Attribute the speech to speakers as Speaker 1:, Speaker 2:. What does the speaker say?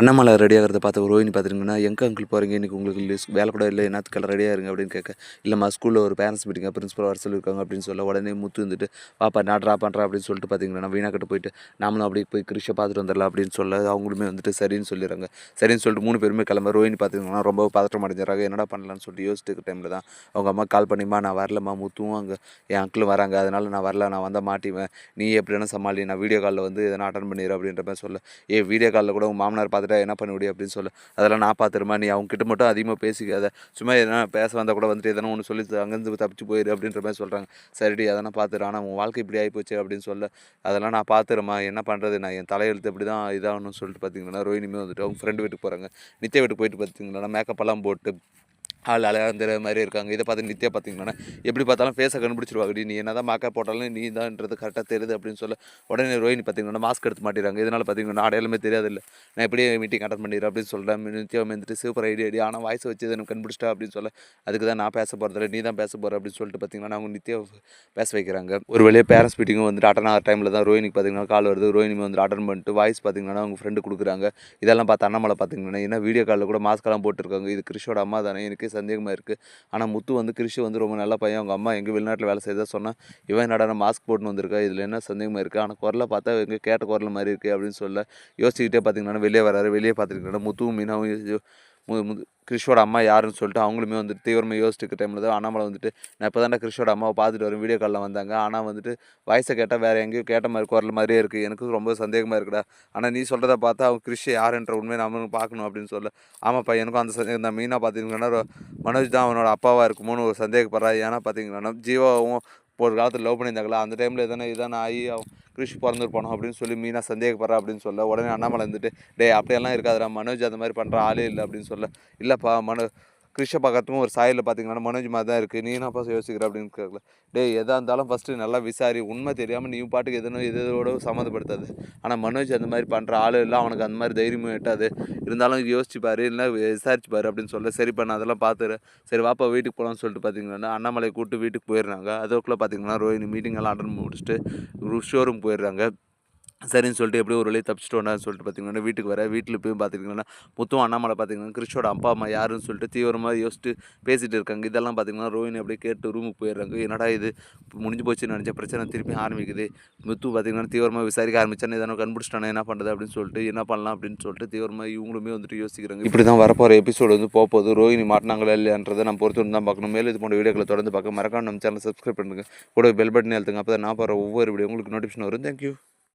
Speaker 1: அண்ணாமலை ஆகிறத பார்த்த ரோஹினி பார்த்துருங்கன்னா எங்கே அங்கிள் போகிறீங்க இன்றைக்கி உங்களுக்கு லிஸ் வேலை கூட இல்லை என்னத்துக்கெல்லாம் ரெடியாக இருங்க அப்படின்னு கேட்க இல்லைம்மா ஸ்கூலில் ஒரு பேரண்ட்ஸ் மீட்டிங்காக பிரின்ஸ்பல் வர சொல்லியிருக்காங்க அப்படின்னு சொல்ல உடனே முத்து வந்துட்டு பாப்பா நான் ட்ரா பண்ணுறேன் அப்படின்னு சொல்லிட்டு பார்த்தீங்கன்னா வீணாக்கிட்ட போயிட்டு நாமளும் அப்படியே போய் கிருஷை பார்த்துட்டு வந்துடலாம் அப்படின்னு சொல்ல அவங்களுமே வந்துட்டு சரின்னு சொல்லிடுறாங்க. சரின்னு சொல்லிட்டு மூணு பேருமே கிளம்ப ரோஹினி பார்த்தீங்கன்னா ரொம்ப பதற்றம் அடைஞ்சிடறாங்க. என்னடா பண்ணலான்னு சொல்லிட்டு யோசிச்சுட்டு டைமில் தான் அவங்க அம்மா கால் பண்ணிம்மா நான் வரலம்மா முத்துவும் அங்கே என் அங்கிளும் வராங்க. அதனால் நான் வரல நான் வந்தால் மாட்டிவேன். நீ எப்படின்னா சமாளி நான் வீடியோ காலில் வந்து எதனா அட்டன் பண்ணிடு அப்படின்ற மாதிரி சொல்ல. ஏ வீடியோ காலில் கூட உங்கள் மாமனார் பார்த்து பார்த்துட்டா என்ன பண்ண முடியும் அப்படின்னு சொல்ல. அதெல்லாம் நான் பார்த்துருமா நீ அவங்க கிட்ட மட்டும் அதிகமாக பேசிக்காத. சும்மா எதனா பேச வந்தால் கூட வந்துட்டு எதனா ஒன்று சொல்லி அங்கேருந்து தப்பிச்சு போயிரு அப்படின்ற மாதிரி சொல்கிறாங்க சரிடி அதெல்லாம் பார்த்துரு. ஆனால் உன் வாழ்க்கை இப்படி ஆகிப்போச்சு அப்படின்னு சொல்ல. அதெல்லாம் நான் பார்த்துருமா என்ன பண்ணுறது நான் என் தலையெழுத்து இப்படி தான் இதாகணும்னு சொல்லிட்டு பார்த்தீங்கன்னா ரோஹினியுமே வந்துட்டு அவங்க ஃப்ரெண்டு வீட்டுக்கு போகிறாங்க நித்திய வீட்டுக்கு போயிட்டு பார்த்தீங்கன்னா மேக்கப் எல்லாம் போட்டு ஆள் அழகாந்திர மாதிரி இருக்காங்க. இதை பார்த்து நித்யா பார்த்தீங்கன்னா எப்படி பார்த்தாலும் ஃபேஸை கண்டுபிடிச்சிருவாங்கடி. நீ என்ன தான் மேக்கப் போட்டாலும் நீ தான்ன்றது கரெக்டாக தெரியுது அப்படின்னு சொல்ல உடனே ரோஹினி பார்த்தீங்கன்னா மாஸ்க் எடுத்து மாட்டிடுறாங்க. இதனால் பார்த்தீங்கன்னா அடையாளமே தெரியாது இல்லை நான் எப்படியே மீட்டிங் அட்டன் பண்ணிடுறேன் அப்படின்னு சொல்கிறேன் நித்யா வந்துட்டு சூப்பர் ஐடியா ஐடியா ஆனால் வாய்ஸ் வச்சு எனக்கு கண்டுபிடிச்சிட்டா அப்படின்னு சொல்ல அதுக்கு தான் நான் பேச போகிறதில்ல நீ தான் பேச போகிற அப்படின்னு சொல்லிட்டு பார்த்தீங்கன்னா அவங்க நித்யா பேச வைக்கிறாங்க. ஒரு வழியாக பேரண்ட்ஸ் மீட்டிங்கும் வந்துட்டு அட்டன் ஆகிற டைமில் தான் ரோஹினிக்கு பார்த்தீங்கன்னா கால் வருது. ரோஹினி வந்து அட்டன் பண்ணிட்டு வாய்ஸ் பார்த்தீங்கன்னா அவங்க ஃப்ரெண்டு கொடுக்குறாங்க. இதெல்லாம் பார்த்து அண்ணாமலை பார்த்தீங்கன்னா ஏன்னா வீடியோ காலில் கூட மாஸ்க்கெல்லாம் போட்டிருக்காங்க. இது கிறிஷோட அம்மா தானே எனக்கு சந்தேகமாக இருக்குது ஆனால் முத்து வந்து கிருஷி வந்து ரொம்ப நல்ல பையன். அவங்க அம்மா எங்கள் வெளிநாட்டில் வேலை செய்தா சொன்னால் இவன் என்னடா மாஸ்க் போட்டுன்னு வந்திருக்கா? இதில் என்ன சந்தேகமாக இருக்குது ஆனால் குரலை பார்த்தா எங்கே கேட்ட குரல் மாதிரி இருக்குது அப்படின்னு சொல்ல யோசிச்சுக்கிட்டே பார்த்தீங்கன்னா வெளியே வராரு. வெளியே பார்த்துருக்கீங்கன்னா முத்துவும் மீனாவும் கிறிஷோட அம்மா யாருன்னு சொல்லிட்டு அவங்களுமே வந்துட்டு தீவிரமாக யோசிச்சுக்க டைமில் தான் அண்ணாமலை வந்துட்டு நான் இப்போ தானே கிறிஷோட அம்மாவை பார்த்துட்டு வரும் வீடியோ காலில் வந்தாங்க. ஆனால் வந்துட்டு வயசை கேட்டால் வேறு எங்கேயும் கேட்ட மாதிரி குரல் மாதிரியே இருக்குது எனக்கு ரொம்ப சந்தேகமாக இருக்குடா. ஆனால் நீ சொல்கிறத பார்த்தா அவங்க கிறிஷ் யாருன்ற உண்மையை நம்ம பார்க்கணும் அப்படின்னு சொல்ல. ஆமாப்பா எனக்கும் அந்த சந்தேகம் தான். மீனாக பார்த்தீங்கன்னா மனோஜ் தான் அவனோட அப்பாவாக இருக்குமோன்னு ஒரு சந்தேகப்படுறா ஏன்னா பார்த்தீங்கன்னா ஜீவாவும் இப்போ ஒரு காலத்தில் லவ் பண்ணியிருந்தாங்களா அந்த டைமில் எதனா இதான ஆகி அவன் கிறிஷ் பிறந்திருப்பானோ அப்படின்னு சொல்லி மீனா சந்தேகப்படுறா அப்படின்னு சொல்ல உடனே அண்ணாமலை இருந்துட்டு டே அப்படியெல்லாம் இருக்காதுடா மனோஜ் அந்த மாதிரி பண்ணுற ஆளே இல்லை அப்படின்னு சொல்ல இல்லைப்பா மனோ கிருஷ்ண பக்கத்துக்கும் ஒரு சாயலில் பார்த்தீங்கன்னா மனோஜ் மாதிரி தான் இருக்குது நீ என்னப்பா யோசிக்கிற அப்படின்னு கேட்கல டே எதாக இருந்தாலும் ஃபஸ்ட்டு நல்லா விசாரி. உண்மை தெரியாமல் நீ பாட்டுக்கு எதனோ இதோட சம்மந்தப்படுத்தாது. ஆனால் மனோஜ் அந்த மாதிரி பண்ணுற ஆள் இல்லை. அவனுக்கு அந்த மாதிரி தைரியமும் எட்டாது இருந்தாலும் யோசிச்சு இல்லை விசாரிச்சு அப்படின்னு சொல்ல. சரி பண்ண அதெல்லாம் பார்த்துரு சரி வாப்பா வீட்டுக்கு போகலாம்னு சொல்லிட்டு பார்த்தீங்கன்னா அண்ணாமலை கூப்பிட்டு வீட்டுக்கு போயிடுறாங்க. அதுக்குள்ளே பார்த்தீங்கன்னா ரோஹினி மீட்டிங் எல்லாம் அட்டன் முடிச்சுட்டு ஷோரூம் போயிடுறாங்க. சரின்னு சொல்லிட்டு எப்படியோ ஒரு வழியை தப்பிச்சிட்டோம்னு சொல்லிட்டு பார்த்தீங்கன்னா வீட்டுக்கு வர வீட்டில் போய் பார்த்தீங்கன்னா முத்தும் அண்ணாமலை பார்த்தீங்கன்னா கிறிஷோட அப்பா அம்மா யாருன்னு சொல்லிட்டு தீவிரமாக யோசிச்சு பேசிகிட்டு இருக்காங்க. இதெல்லாம் பார்த்தீங்கன்னா ரோஹினி அப்படியே கேட்டு ரூமுக்கு போயிடுறாங்க. என்னடா இது? முடிஞ்சு போச்சுன்னு நினச்ச பிரச்சனை திருப்பி ஆரம்பிக்குது. முத்து பார்த்தீங்கன்னா தீவிரமாக விசாரிக்க ஆரம்பிச்சானே எதனா கண்டுபிடிச்சிட்டானே என்ன பண்ணுறது அப்படின்னு சொல்லிட்டு என்ன பண்ணலாம் அப்படின்னு சொல்லிட்டு தீவிரமாக இவங்களுமே வந்துட்டு யோசிக்கிறாங்க. இப்படி தான் வரப்போகிற எபிசோடு வந்து போகுது ரோஹினி மாட்டினாங்களா இல்லையான்றதை நம்ம பொறுத்து தான் பார்க்கணும். மேலும் இது போன்ற வீடியோக்களை தொடர்ந்து பார்க்க மறக்காம நம்ம சேனல் சப்ஸ்கிரைப் பண்ணுங்க. கூட பெல் பட்டன் எழுத்துங்க அப்போ தான் நான் போகிற ஒவ்வொரு வீடியோ உங்களுக்கு நோட்டிஃபிகேஷன் வரும். தேங்க்யூ